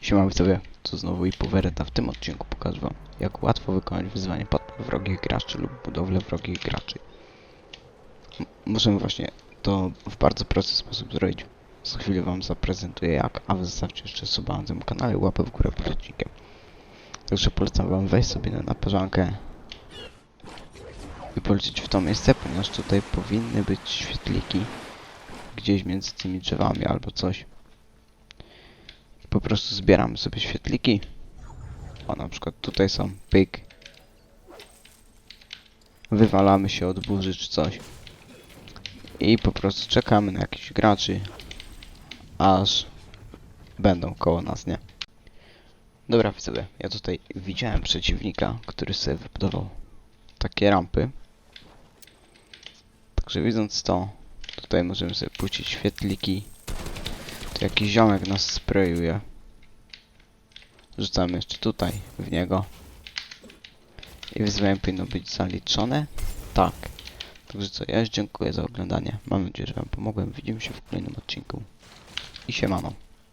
Siema widzowie, tu znowu i Powereta. W tym odcinku pokażę wam, jak łatwo wykonać wyzwanie podpór wrogich graczy lub budowlę wrogich graczy. M możemy właśnie to w bardzo prosty sposób zrobić. Za chwilę wam zaprezentuję jak, a wy zostawcie jeszcze suba na tym kanale łapę w górę pod odcinkiem. Także polecam wam wejść sobie na naparzankę i polecieć w to miejsce, ponieważ tutaj powinny być świetliki gdzieś między tymi drzewami albo coś po prostu zbieramy sobie świetliki. O, na przykład tutaj są pyk. Wywalamy się od burzy czy coś. I po prostu czekamy na jakichś graczy, aż będą koło nas, nie? Dobra widzowie, ja tutaj widziałem przeciwnika, który sobie wybudował takie rampy. Także widząc to, tutaj możemy sobie puścić świetliki. Jakiś ziomek nas sprayuje. Rzucamy jeszcze tutaj w niego. I wyzwanie powinno być zaliczone. Tak. Także co, ja już dziękuję za oglądanie. Mam nadzieję, że wam pomogłem. Widzimy się w kolejnym odcinku. I siemano.